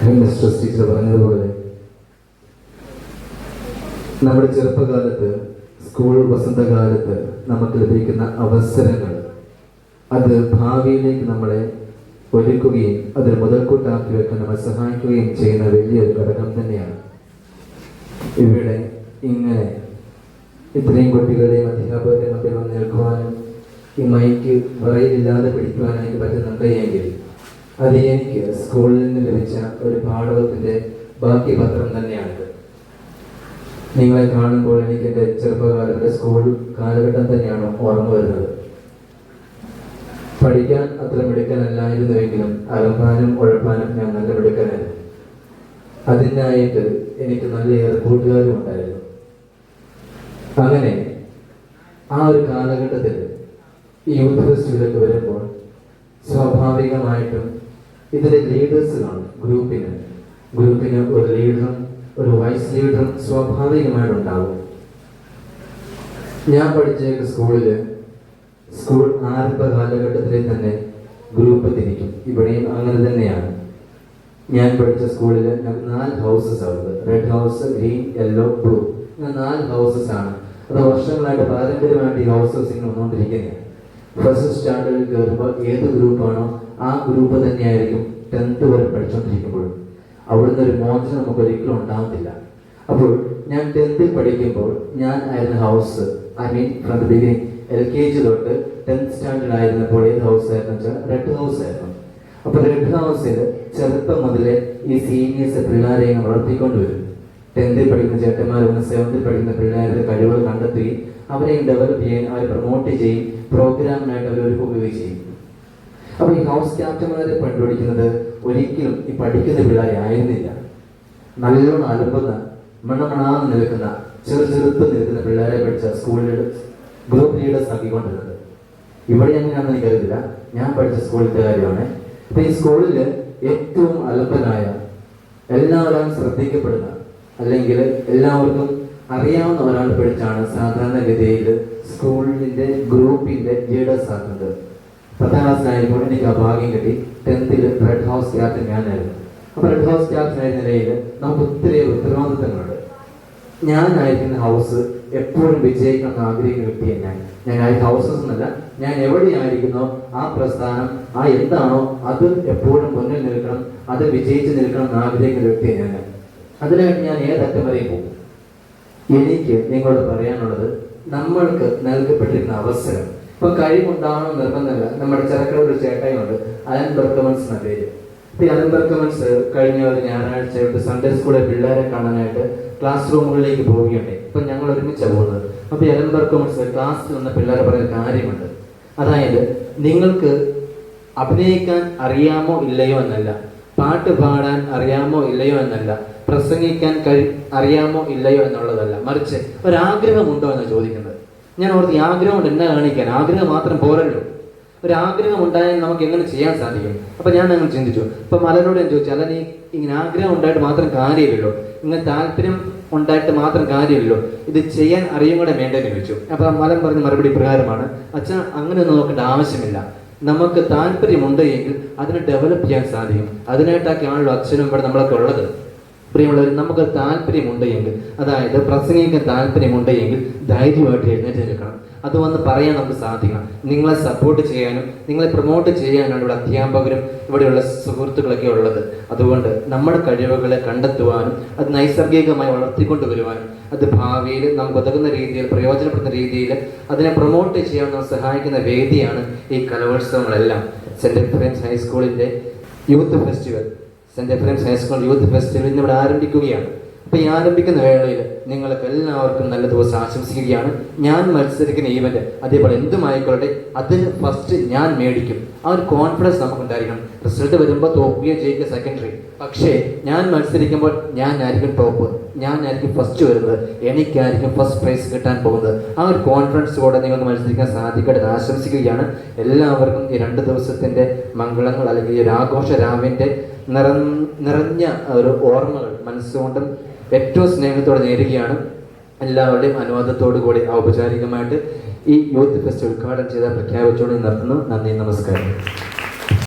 Mister teacher പറഞ്ഞതുപോലെ നമ്മുടെ ചെറുപ്പകാലത്ത് സ്കൂൾ വസന്തകാലത്ത് നമുക്ക് ലഭിക്കുന്ന അവസരങ്ങൾ അത് ഭാവിയിലേക്ക് നമ്മളെ ഒരുക്കുകയും അതിൽ മുതൽക്കൂട്ടാക്കി വെക്കാൻ നമ്മളെ സഹായിക്കുകയും ചെയ്യുന്ന വലിയൊരു ഘടകം തന്നെയാണ്. ഇവിടെ ഇങ്ങനെ ഇത്രയും കുട്ടികളെയും അധ്യാപകരെയും വന്ന് നിൽക്കുവാനും ഈ മൈക്ക് വറയിലില്ലാതെ പിടിക്കുവാനായിട്ട് പറ്റുന്നുണ്ടെങ്കിൽ അത് എനിക്ക് സ്കൂളിൽ നിന്ന് ലഭിച്ച ഒരു പാഠകത്തിന്റെ ബാക്കി പത്രം തന്നെയാണിത്. നിങ്ങളെ കാണുമ്പോൾ എനിക്ക് എന്റെ ചെറുപ്പകാലത്തെ സ്കൂൾ കാലഘട്ടം തന്നെയാണ് ഓർമ്മ വരുന്നത്. പഠിക്കാൻ അത്ര മിടുക്കനല്ലായിരുന്നുവെങ്കിലും അലമ്പാനും ഉഴപ്പാനും ഞാൻ നല്ല മിടുക്കനായിരുന്നു. അതിനായിട്ട് എനിക്ക് നല്ലയേറെ കൂട്ടുകാരും ഉണ്ടായിരുന്നു. അങ്ങനെ ആ ഒരു കാലഘട്ടത്തിൽ യൂത്ത് ഫെസ്റ്റിവലൊക്കെ വരുമ്പോൾ ഇതിലെ ലീഡേഴ്സ് കാണും ഗ്രൂപ്പിന്. ഗ്രൂപ്പിന് ഒരു ലീഡറും ഒരു വൈസ് ലീഡറും സ്വാഭാവികമായിട്ടുണ്ടാവും. ഞാൻ പഠിച്ച സ്കൂളിൽ സ്കൂൾ ആരംഭ കാലഘട്ടത്തിൽ തന്നെ ഗ്രൂപ്പ് തിരിക്കും. ഇവിടെയും അങ്ങനെ തന്നെയാണ്. ഞാൻ പഠിച്ച സ്കൂളിൽ നാല് ഹൗസസ് ആണ്. Red house green yellow blue നാല് ഹൗസസ് ആണ്. അത് വർഷങ്ങളായിട്ട് പാരമ്പര്യമായിട്ട് ഈ ഹൗസസ് ഇങ്ങനെ വന്നുകൊണ്ടിരിക്കുകയാണ് ഫസ്റ്റ് സ്റ്റാൻഡേർഡിൽ കയറുമ്പോൾ ഏത് ഗ്രൂപ്പാണോ ആ ഗ്രൂപ്പ് തന്നെയായിരിക്കും ടെൻത്ത് വരെ പഠിച്ചുകൊണ്ടിരിക്കുമ്പോഴും അവിടുന്ന് ഒരു മോചനം നമുക്ക് ഒരിക്കലും ഉണ്ടാകത്തില്ല അപ്പോൾ ഞാൻ ടെൻത്തിൽ പഠിക്കുമ്പോൾ ഞാൻ ആയിരുന്ന house I mean from the beginning L K G തൊട്ട് ടെൻത്ത് സ്റ്റാൻഡേർഡ് ആയിരുന്നപ്പോൾ ഏത് ഹൗസ് ആയിരുന്നു വെച്ചാൽ റെഡ് ഹൗസ് ആയിരുന്നു. അപ്പൊ റെഡ് ഹൗസിൽ ചെറുപ്പം മുതലേ ഈ സീനിയേഴ്സ് പിള്ളേരെ വളർത്തിക്കൊണ്ട് വരും. ടെൻത്തിൽ പഠിക്കുന്ന ചേട്ടന്മാർ വന്ന് സെവൻത്തിൽ പഠിക്കുന്ന പിള്ളേരുടെ കഴിവുകൾ കണ്ടെത്തുകയും അവരെയും ഡെവലപ്പ് ചെയ്യാൻ അവരെ പ്രൊമോട്ട് ചെയ്യും പ്രോഗ്രാമിനായിട്ട് അവർ ഒരുക്കുകയും ചെയ്യും. അപ്പൊ ഈ ഹൗസ് ക്യാപ്റ്റന്മാരെ കണ്ടുപിടിക്കുന്നത് ഒരിക്കലും ഈ പഠിക്കുന്ന പിള്ളേരെ ആയിരുന്നില്ല. നല്ലോണം അലമ്പുന്ന മണമണാന്ന് നിൽക്കുന്ന ചെറു ചെറുത്ത് നിൽക്കുന്ന പിള്ളേരെ പഠിച്ച സ്കൂളിൽ ഗ്രൂപ്പ് ലീഡേഴ്സ് ആക്കിക്കൊണ്ടിരുന്നത്. ഇവിടെ എങ്ങനെയാണെന്ന് എനിക്കറിയില്ല ഞാൻ പഠിച്ച സ്കൂളിന്റെ കാര്യമാണ്. അപ്പൊ ഈ സ്കൂളിൽ ഏറ്റവും അലമ്പനായ എല്ലാവരും ശ്രദ്ധിക്കപ്പെടുന്ന അല്ലെങ്കിൽ എല്ലാവർക്കും അറിയാവുന്ന ഒരാൾ പഠിച്ചാണ് സാധാരണഗതിയിൽ സ്കൂളിന്റെ ഗ്രൂപ്പിന്റെ ലീഡേഴ്സ് ആക്കുന്നത്. പത്താം ക്ലാസ്സിലായപ്പോൾ എനിക്ക് ആ ഭാഗ്യം കിട്ടി. ടെൻത്തിൽ റെഡ് ഹൗസ് ക്യാപ്റ്റൻ ഞാനായിരുന്നു. അപ്പൊ റെഡ് ഹൗസ് ക്യാപ്റ്റൻ ആയ നിലയിൽ നമുക്ക് ഒത്തിരി ഉത്തരവാദിത്തങ്ങളുണ്ട്. ഞാനായിരിക്കുന്ന ഹൗസ് എപ്പോഴും വിജയിക്കണം എന്ന് ആഗ്രഹിക്കുന്ന വ്യക്തി ഞാൻ. ഞാൻ ആ ഹൗസസ് എന്നല്ല ഞാൻ എവിടെയായിരിക്കുന്നോ ആ പ്രസ്ഥാനം ആ എന്താണോ അത് എപ്പോഴും മുന്നിൽ നിൽക്കണം അത് വിജയിച്ച് നിൽക്കണം എന്ന് ആഗ്രഹിക്കുന്ന വ്യക്തി ഞാൻ. അതിനായിട്ട് ഞാൻ ഏതറ്റം വരെയും പോകും. എനിക്ക് നിങ്ങളോട് പറയാനുള്ളത് നമ്മൾക്ക് നൽകപ്പെട്ടിരുന്ന അവസരം ഇപ്പൊ കഴിവുണ്ടാവണം നിർബന്ധമില്ല. നമ്മുടെ ചെറുക്കടെ ഒരു ചേട്ടയുണ്ട് അലൻ ബർക്കമൻസ് എന്ന പേര്. അലൻ ബർക്കമൻസ് കഴിഞ്ഞ ഒരു ഞായറാഴ്ച ഒരു സൺഡേ സ്കൂളിലെ പിള്ളേരെ കാണാനായിട്ട് ക്ലാസ് റൂമുകളിലേക്ക് പോവുകയുണ്ടായി. ഇപ്പൊ ഞങ്ങൾ ഒരുമിച്ചാണ് പോകുന്നത്. അപ്പൊ ഈ അലൻ ബർക്കമൻസ് ക്ലാസ്സിൽ വന്ന പിള്ളേരെ പറയുന്ന കാര്യമുണ്ട്. അതായത് നിങ്ങൾക്ക് അഭിനയിക്കാൻ അറിയാമോ ഇല്ലയോ എന്നല്ല. പാട്ട് പാടാൻ അറിയാമോ ഇല്ലയോ എന്നല്ല. പ്രസംഗിക്കാൻ കഴി അറിയാമോ ഇല്ലയോ എന്നുള്ളതല്ല. മറിച്ച് ഒരാഗ്രഹമുണ്ടോ എന്ന് ചോദിക്കുന്നത്. ഞാൻ ഓർത്ത് ആഗ്രഹം കൊണ്ട് എന്നാ കാണിക്കാൻ? ആഗ്രഹം മാത്രം പോരല്ലോ. ഒരു ആഗ്രഹം ഉണ്ടായാൽ നമുക്ക് എങ്ങനെ ചെയ്യാൻ സാധിക്കും? അപ്പൊ ഞാൻ അങ്ങനെ ചിന്തിച്ചു. ഇപ്പൊ മലനോട് ഞാൻ ചോദിച്ചു അല്ല ഇങ്ങനെ ആഗ്രഹം ഉണ്ടായിട്ട് മാത്രം കാര്യമില്ലല്ലോ. ഇങ്ങനെ താല്പര്യം ഉണ്ടായിട്ട് മാത്രം കാര്യമില്ലല്ലോ. ഇത് ചെയ്യാൻ അറിയും കൂടെ വേണ്ടെന്ന് ചോദിച്ചു. അപ്പൊ ആ മലൻ പറഞ്ഞ മറുപടി പ്രകാരമാണ് അച്ഛൻ അങ്ങനെ ഒന്നും നോക്കേണ്ട ആവശ്യമില്ല. നമുക്ക് താല്പര്യമുണ്ട് എങ്കിൽ അതിനെ ഡെവലപ്പ് ചെയ്യാൻ സാധിക്കും. അതിനായിട്ടൊക്കെയാണല്ലോ അച്ഛനും ഇവിടെ നമ്മളൊക്കെ ഉള്ളത്. പ്രിയമുള്ളവർ നമുക്ക് താല്പര്യമുണ്ട് എങ്കിൽ അതായത് പ്രസംഗിക്കാൻ താല്പര്യമുണ്ട് എങ്കിൽ ധൈര്യമായിട്ട് എഴുന്നേറ്റ് നിൽക്കണം. അത് വന്ന് പറയാൻ നമുക്ക് സാധിക്കണം. നിങ്ങളെ സപ്പോർട്ട് ചെയ്യാനും നിങ്ങളെ പ്രൊമോട്ട് ചെയ്യാനാണ് ഇവിടെ അധ്യാപകരും ഇവിടെയുള്ള സുഹൃത്തുക്കളൊക്കെ ഉള്ളത്. അതുകൊണ്ട് നമ്മുടെ കഴിവുകളെ കണ്ടെത്തുവാനും അത് നൈസർഗികമായി വളർത്തിക്കൊണ്ട് വരുവാനും അത് ഭാവിയിൽ നമുക്ക് ഉതകുന്ന രീതിയിൽ പ്രയോജനപ്പെടുന്ന രീതിയിൽ അതിനെ പ്രൊമോട്ട് ചെയ്യാൻ നമ്മൾ സഹായിക്കുന്ന വേദിയാണ് ഈ കലോത്സവങ്ങളെല്ലാം. Saint Ephrem's ഹൈസ്കൂളിന്റെ youth festival Saint Ephrem's high school youth festival ഇന്നിവിടെ ആരംഭിക്കുകയാണ്. അപ്പോൾ ഈ ആരംഭിക്കുന്ന വേളയിൽ നിങ്ങൾക്ക് എല്ലാവർക്കും നല്ല ദിവസം ആശംസിക്കുകയാണ്. ഞാൻ മത്സരിക്കുന്ന ഈവന്റ് അതേപോലെ എന്തുമായിക്കോട്ടെ അതിന് ഫസ്റ്റ് ഞാൻ മേടിക്കും. ആ ഒരു കോൺഫിഡൻസ് നമുക്ക് ഉണ്ടായിരിക്കണം റിസൾട്ട് വരുമ്പോൾ തോക്കുകയോ ജയിക്കുക സെക്കൻഡറി പക്ഷേ ഞാൻ മത്സരിക്കുമ്പോൾ ഞാൻ ആയിരിക്കും ടോപ്പ് ഞാൻ ആയിരിക്കും ഫസ്റ്റ് വരുന്നത്. എനിക്കായിരിക്കും ഫസ്റ്റ് പ്രൈസ് കിട്ടാൻ പോകുന്നത്. ആ ഒരു കോൺഫിഡൻസോടെ നിങ്ങൾക്ക് മത്സരിക്കാൻ സാധിക്കട്ടെ ആശംസിക്കുകയാണ്. എല്ലാവർക്കും ഈ രണ്ട് ദിവസത്തിന്റെ മംഗളങ്ങൾ അല്ലെങ്കിൽ ഈ ഒരു ആഘോഷ രാവിന്റെ നിറ നിറഞ്ഞ ഒരു ഓർമ്മകൾ മനസ്സുകൊണ്ടും ഏറ്റവും സ്നേഹത്തോടെ നേരുകയാണ് എല്ലാവരുടെയും അനുവാദത്തോടു കൂടി ഔപചാരികമായിട്ട് ഈ യൂത്ത് ഫെസ്റ്റ് ഉദ്ഘാടനം ചെയ്ത പ്രഖ്യാപിച്ചുകൊണ്ട് നിർത്തുന്നു. നന്ദി നമസ്കാരം.